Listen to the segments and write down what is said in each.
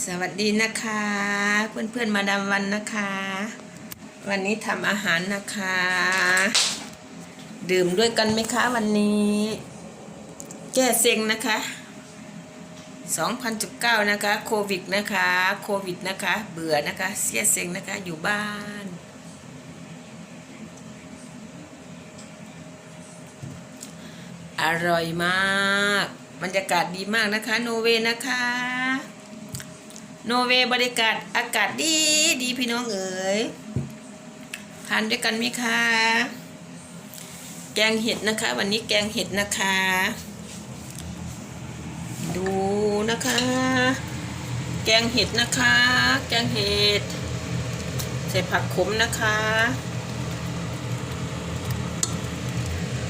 สวัสดีนะคะ เพื่อนๆมาดามวันนะคะ วันนี้ทำอาหารนะคะ ดื่มด้วยกันไหมคะวันนี้ แก้เซ็งนะคะ2019 นะคะโควิดนะคะโควิดนะคะ เบื่อนะคะเสียเซ็งนะคะอยู่บ้านอร่อยมาก บรรยากาศดีมากนะคะ โนเวย์นะคะ โนเวบรรยากาศอากาศดีดีพี่น้องเอ๋ยทานด้วยกันไหมคะ แกงเห็ดนะคะ วันนี้แกงเห็ดนะคะ ดูนะคะ แกงเห็ดนะคะ แกงเห็ดใส่ผักขมนะคะ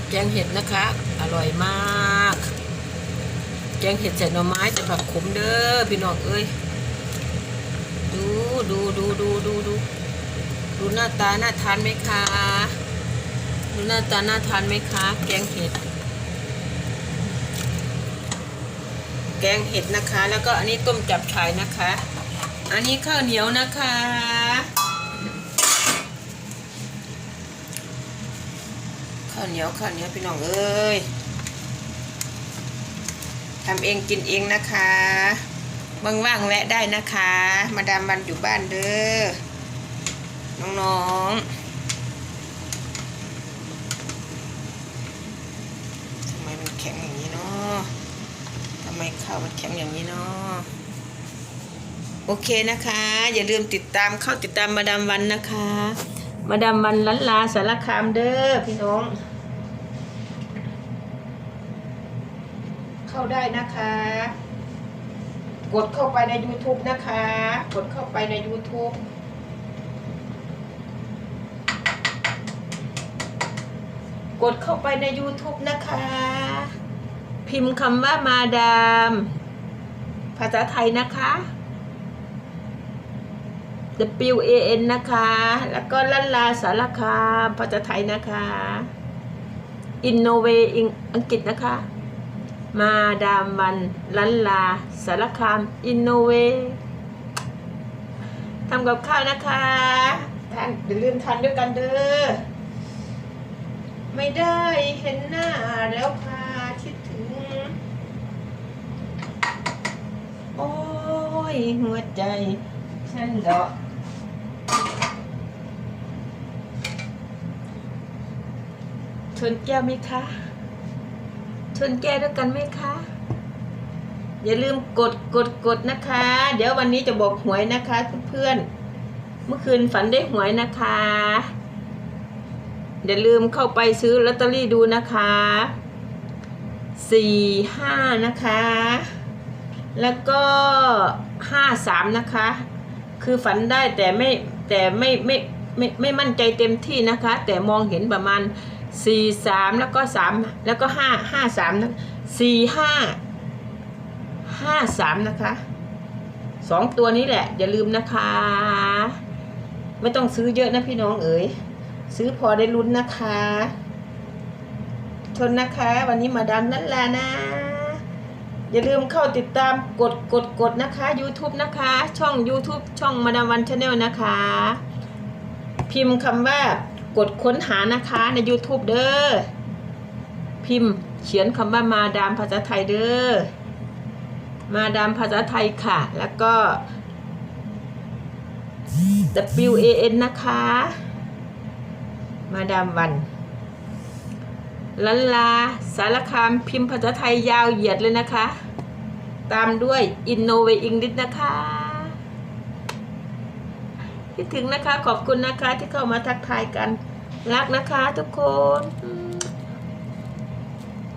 แกงเห็ดนะคะ อร่อยมาก แกงเห็ดใส่หน่อไม้ใส่ผักขมเด้อพี่น้องเอ้ย ดูดูดูดูดูดูดูหน้าตาน่าทานไหมคะดูหน้าตาน่าทานไหมคะแกงเห็ด แกงเห็ดนะคะ แล้วก็อันนี้ต้มจับฉ่ายนะคะ อันนี้ข้าวเหนียวนะคะข้าวเหนียวข้าวเหนียวพี่น้องเอ้ยทำเองกินเองนะคะ ว่างๆแวะได้นะคะ มาดามบันอยู่บ้านเด้อ น้องๆ ทำไมมันแข็งอย่างนี้เนาะทำไมข้าวมันแข็งอย่างนี้เนาะโอเคนะคะ อย่าลืมติดตามเข้าติดตามมาดามวันนะคะ มาดามวันลันลาสารคามเด้อพี่น้อง เข้าได้นะคะ กดเข้าไปใน YouTube นะคะ กดเข้าไปใน YouTube กดเข้าไปใน YouTube นะคะ พิมพ์คำว่ามาดาม ภาษาไทยนะคะ W A N นะคะ แล้วก็ลันลาสารคามภาษาไทยนะคะ Innove อังกฤษนะคะ มาดามวันลันลา สารคาม อินโนเวทำกับข้าวนะคะทานอย่าลืมทานด้วยกันเด้อ ไม่ได้เห็นหน้าแล้วพาคิดถึง โอ้ย หัวใจฉันเหรอชนแก้วไหมคะ ชนแก้ด้วยกันไหมคะ อย่าลืมกดกดกดนะคะ เดี๋ยววันนี้จะบอกหวยนะคะเพื่อนเมื่อคืนฝันได้หวยนะคะอย่าลืมเข้าไปซื้อลอตเตอรี่ดูนะคะสี่ห้านะคะ แล้วก็ห้าสามนะคะ คือฝันได้แต่ไม่แต่ไม่ไม่ไม่ไม่มั่นใจเต็มที่นะคะ แต่มองเห็นประมาณ สี่สามแล้วก็สามแล้วก็ห้าห้าสามนะสี่ห้าห้าสามนะคะสองตัวนี้แหละ อย่าลืมนะคะ ไม่ต้องซื้อเยอะนะพี่น้องเอ๋ยซื้อพอได้ลุ้นนะคะชนนะคะ วันนี้มาดามนั่นแหลานะ อย่าลืมเข้าติดตามกดกดกดนะคะ YouTube นะคะ ช่อง YouTube ช่องมาดามวันชาแนลนะคะ พิมพ์คำว่า กดค้นหานะคะใน YouTube เด้อพิมพ์เขียนคำว่ามาดามภาษาไทยเด้อมาดามภาษาไทยค่ะ แล้วก็ W A N นะคะ มาดามวันลันลาสารคามพิมพ์ภาษาไทยยาวเหยียดเลยนะคะ ตามด้วย Innove English นะคะ คิดถึงนะคะขอบคุณนะคะที่เข้ามาทักทายกัน รักนะคะทุกคน